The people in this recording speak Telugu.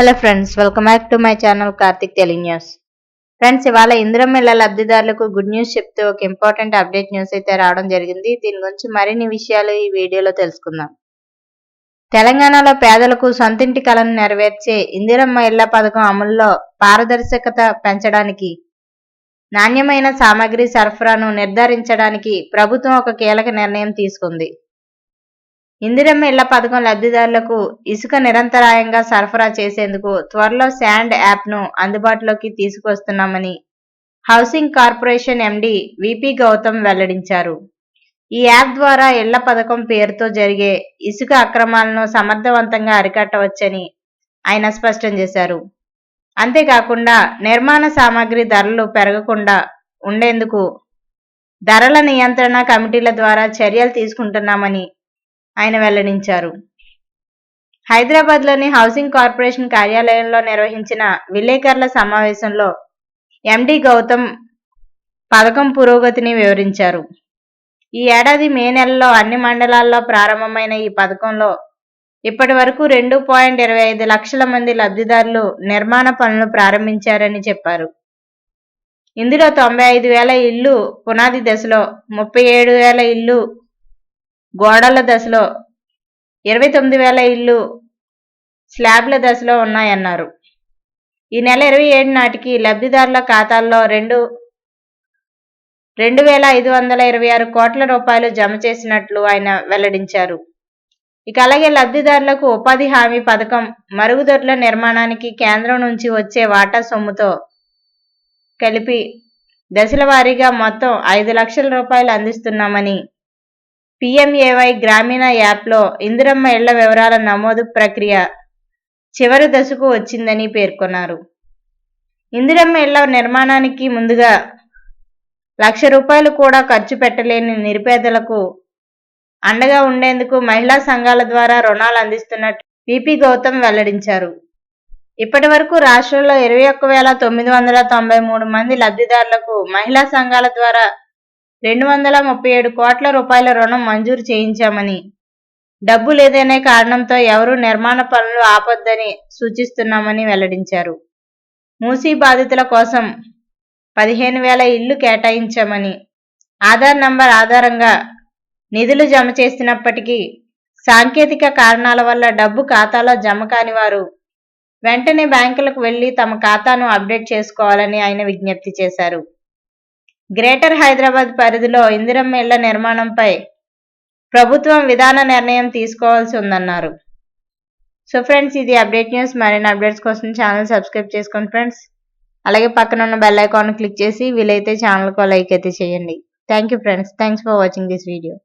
Hello friends welcome back to my channel Karthik Telugu news friends ఇవాళ ఇందిరం ఇళ్ళ లబ్ధిదారులకు గుడ్ న్యూస్ చెప్తూ ఒక ఇంపార్టెంట్ అప్డేట్ న్యూస్ అయితే రావడం జరిగింది. దీని గురించి మరిన్ని విషయాలు ఈ వీడియోలో తెలుసుకుందాం. తెలంగాణలో పేదలకు సొంతింటి కలను నెరవేర్చే ఇందిరమ్మ ఇళ్ళ పథకం అమలులో పారదర్శకత పెంచడానికి నాణ్యమైన సామాగ్రి సరఫరాను నిర్ధారించడానికి ప్రభుత్వం ఒక కీలక నిర్ణయం తీసుకుంది. ఇందిరమ్మ ఇళ్ళ పథకం లబ్ధిదారులకు ఇసుక నిరంతరాయంగా సరఫరా చేసేందుకు త్వరలో శాండ్ యాప్ను అందుబాటులోకి తీసుకొస్తున్నామని housing corporation M D V P Gautam వెల్లడించారు. ఈ యాప్ ద్వారా ఇళ్ళ పథకం పేరుతో జరిగే ఇసుక అక్రమాలను సమర్థవంతంగా అరికట్టవచ్చని ఆయన స్పష్టం చేశారు. అంతేకాకుండా నిర్మాణ సామాగ్రి ధరలు పెరగకుండా ఉండేందుకు ధరల నియంత్రణ కమిటీల ద్వారా చర్యలు తీసుకుంటున్నామని ఆయన వెల్లడించారు. హైదరాబాద్లోని హౌసింగ్ కార్పొరేషన్ కార్యాలయంలో నిర్వహించిన విలేకరుల సమావేశంలో ఎండి గౌతమ్ పథకం పురోగతిని వివరించారు. ఈ ఏడాది మే నెలలో అన్ని మండలాల్లో ప్రారంభమైన ఈ పథకంలో ఇప్పటి వరకు రెండు పాయింట్ ఇరవై ఐదు లక్షల మంది లబ్ధిదారులు నిర్మాణ పనులు ప్రారంభించారని చెప్పారు. ఇందులో తొంభై ఐదు వేల ఇల్లు పునాది దశలో ముప్పై ఏడు వేల ఇల్లు గోడల దశలో ఇరవై తొమ్మిది వేల ఇల్లు స్లాబ్ల దశలో ఉన్నాయన్నారు. ఈ నెల ఇరవై ఏడు నాటికి లబ్ధిదారుల ఖాతాల్లో రెండు రెండు వేల ఐదు వందల ఇరవై ఆరు కోట్ల రూపాయలు జమ చేసినట్లు ఆయన వెల్లడించారు. ఇక అలాగే లబ్ధిదారులకు ఉపాధి హామీ పథకం మరుగుదొడ్ల నిర్మాణానికి కేంద్రం నుంచి వచ్చే వాటా సొమ్ముతో కలిపి దశల వారీగా మొత్తం ఐదు లక్షల రూపాయలు అందిస్తున్నామని పిఎంఏవై గ్రామీణ యాప్లో ఇందిరమ్మ ఇళ్ళ వివరాల నమోదు ప్రక్రియ చివరి దశకు వచ్చిందని పేర్కొన్నారు. ఇందిరమ్మ ఇళ్ళ నిర్మాణానికి ముందుగా లక్ష రూపాయలు కూడా ఖర్చు పెట్టలేని నిరుపేదలకు అండగా ఉండేందుకు మహిళా సంఘాల ద్వారా రుణాలు అందిస్తున్నట్టు పిపి గౌతమ్ వెల్లడించారు. ఇప్పటి వరకు రాష్ట్రంలో ఇరవై ఒక్క వేల తొమ్మిది వందల తొంభై మూడు మంది లబ్ధిదారులకు మహిళా సంఘాల ద్వారా రెండు వందల ముప్పై ఏడు కోట్ల రూపాయల రుణం మంజూరు చేయించామని. డబ్బు లేదనే కారణంతో ఎవరూ నిర్మాణ పనులు ఆపొద్దని సూచిస్తున్నామని వెల్లడించారు. మూసీ బాధితుల కోసం పదిహేను వేల ఇళ్ళు కేటాయించామని ఆధార్ నంబర్ ఆధారంగా నిధులు జమ చేసినప్పటికీ సాంకేతిక కారణాల వల్ల డబ్బు ఖాతాలో జమ కాని వారు వెంటనే బ్యాంకులకు వెళ్ళి తమ ఖాతాను అప్డేట్ చేసుకోవాలని ఆయన విజ్ఞప్తి చేశారు. గ్రేటర్ హైదరాబాద్ పరిధిలో ఇందిరమ్మ ఇళ్ళ నిర్మాణంపై ప్రభుత్వం విధాన నిర్ణయం తీసుకోవాల్సి ఉందన్నారు. సో ఫ్రెండ్స్ ఇది అప్డేట్ న్యూస్. మరిన్ని అప్డేట్స్ కోసం ఛానల్ సబ్స్క్రైబ్ చేసుకోండి ఫ్రెండ్స్. అలాగే పక్కన ఉన్న బెల్ ఐకాన్ క్లిక్ చేసి వీలైతే ఛానల్కు లైక్ అయితే చేయండి. Thank you friends. Thanks for watching this video.